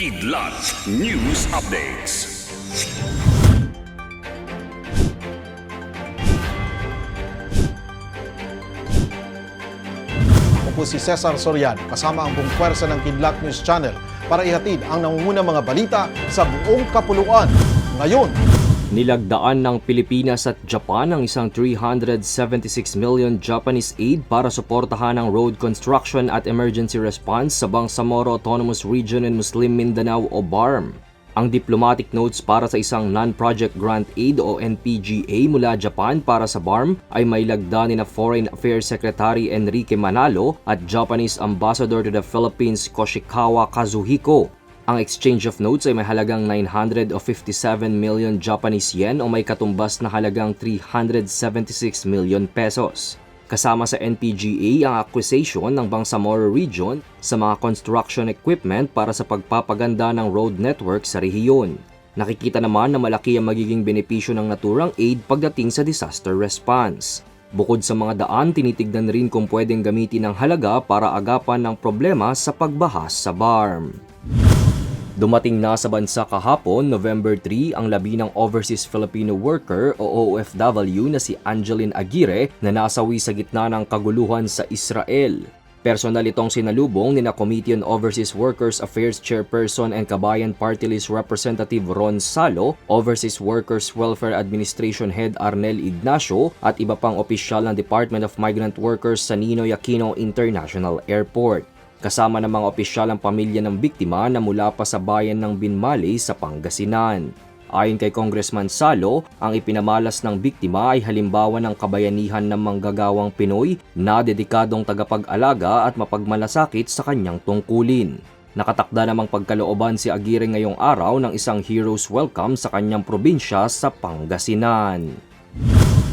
Kidlat News Updates. Ako si Cesar Soriano kasama ang buong pwersa ng Kidlat News Channel para ihatid ang nangungunang mga balita sa buong kapuluan. Ngayon, Nilagdaan ng Pilipinas at Japan ang isang 376 million Japanese aid para suportahan ang road construction at emergency response sa Bangsamoro Autonomous Region in Muslim Mindanao o BARM. Ang diplomatic notes para sa isang non-project grant aid o NPGA mula Japan para sa BARM ay may lagda ni na Foreign Affairs Secretary Enrique Manalo at Japanese Ambassador to the Philippines Koshikawa Kazuhiko. Ang exchange of notes ay may halagang 957 million Japanese yen o may katumbas na halagang 376 million pesos. Kasama sa NPGA ang acquisition ng Bangsamoro Region sa mga construction equipment para sa pagpapaganda ng road network sa rehiyon. Nakikita naman na malaki ang magiging benepisyo ng naturang aid pagdating sa disaster response. Bukod sa mga daan, tinitignan rin kung pwedeng gamitin ang halaga para agapan ng problema sa pagbahas sa BARM. Dumating na sa bansa kahapon, November 3, ang labi ng overseas Filipino worker o OFW na si Angeline Aguirre na nasawi sa gitna ng kaguluhan sa Israel. Personal itong sinalubong ni na Committee on Overseas Workers Affairs Chairperson and Kabayan Party List Representative Ron Salo, Overseas Workers Welfare Administration Head Arnel Ignacio at iba pang opisyal ng Department of Migrant Workers sa Ninoy Aquino International Airport. Kasama ng mga opisyal ang pamilya ng biktima na mula pa sa bayan ng Binmali sa Pangasinan. Ayon kay Congressman Salo, ang ipinamalas ng biktima ay halimbawa ng kabayanihan ng manggagawang Pinoy na dedikadong tagapag-alaga at mapagmalasakit sa kanyang tungkulin. Nakatakda namang pagkalooban si Aguirre ngayong araw ng isang hero's welcome sa kanyang probinsya sa Pangasinan.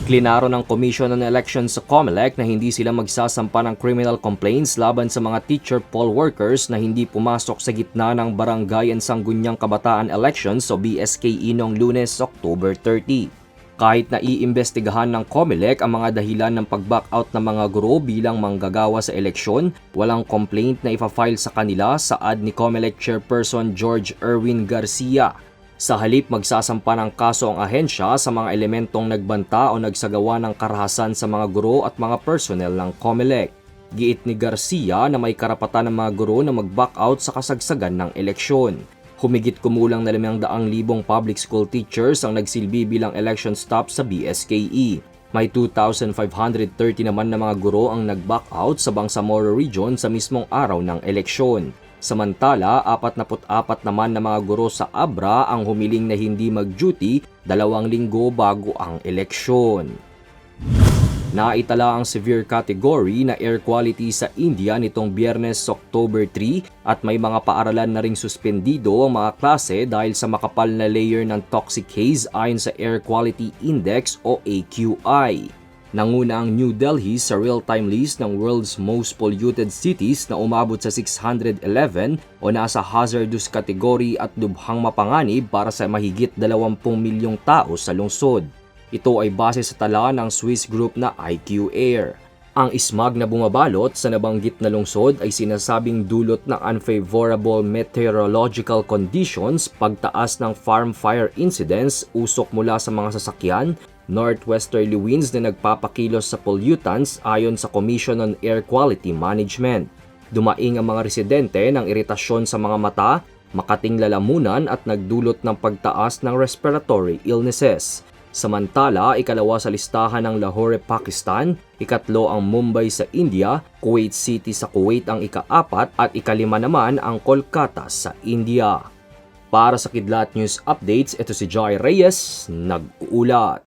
Klinaro ng Commission on Elections sa COMELEC na hindi sila magsasampa ng criminal complaints laban sa mga teacher poll workers na hindi pumasok sa gitna ng Barangay and Sanggunyang Kabataan Elections o BSKE noong lunes, October 30. Kahit na iimbestigahan ng COMELEC ang mga dahilan ng pag-back out ng mga guro bilang manggagawa sa eleksyon, walang complaint na ipa-file sa kanila saad ni COMELEC Chairperson George Erwin Garcia. Sa halip magsasampa ng kaso ang ahensya sa mga elementong nagbanta o nagsagawa ng karahasan sa mga guro at mga personnel ng COMELEC. Giit ni Garcia na may karapatan ng mga guro na mag-back out sa kasagsagan ng eleksyon. Humigit kumulang na 500,000 public school teachers ang nagsilbi bilang election staff sa BSKE. May 2,530 naman na mga guro ang nag-back out sa Bangsamoro Region sa mismong araw ng eleksyon. Samantala, 44 naman na mga guro sa Abra ang humiling na hindi mag-duty dalawang linggo bago ang eleksyon. Naitala ang severe category na air quality sa India nitong biyernes October 3 at may mga paaralan na ring suspendido ang mga klase dahil sa makapal na layer ng toxic haze ayon sa Air Quality Index o AQI. Nanguna ang New Delhi sa real-time list ng world's most polluted cities na umabot sa 611 o nasa hazardous category at lubhang mapanganib para sa mahigit 20 milyong tao sa lungsod. Ito ay base sa tala ng Swiss group na IQ Air. Ang ismag na bumabalot sa nabanggit na lungsod ay sinasabing dulot ng unfavorable meteorological conditions, pagtaas ng farm fire incidents, usok mula sa mga sasakyan, northwesterly winds na nagpapakilos sa pollutants ayon sa Commission on Air Quality Management. Dumaing ang mga residente ng iritasyon sa mga mata, makating lalamunan at nagdulot ng pagtaas ng respiratory illnesses. Samantala, ikalawa sa listahan ng Lahore, Pakistan, ikatlo ang Mumbai sa India, Kuwait City sa Kuwait ang ikaapat at ikalima naman ang Kolkata sa India. Para sa Kidlat News Updates, ito si Joy Reyes, nag-uulat.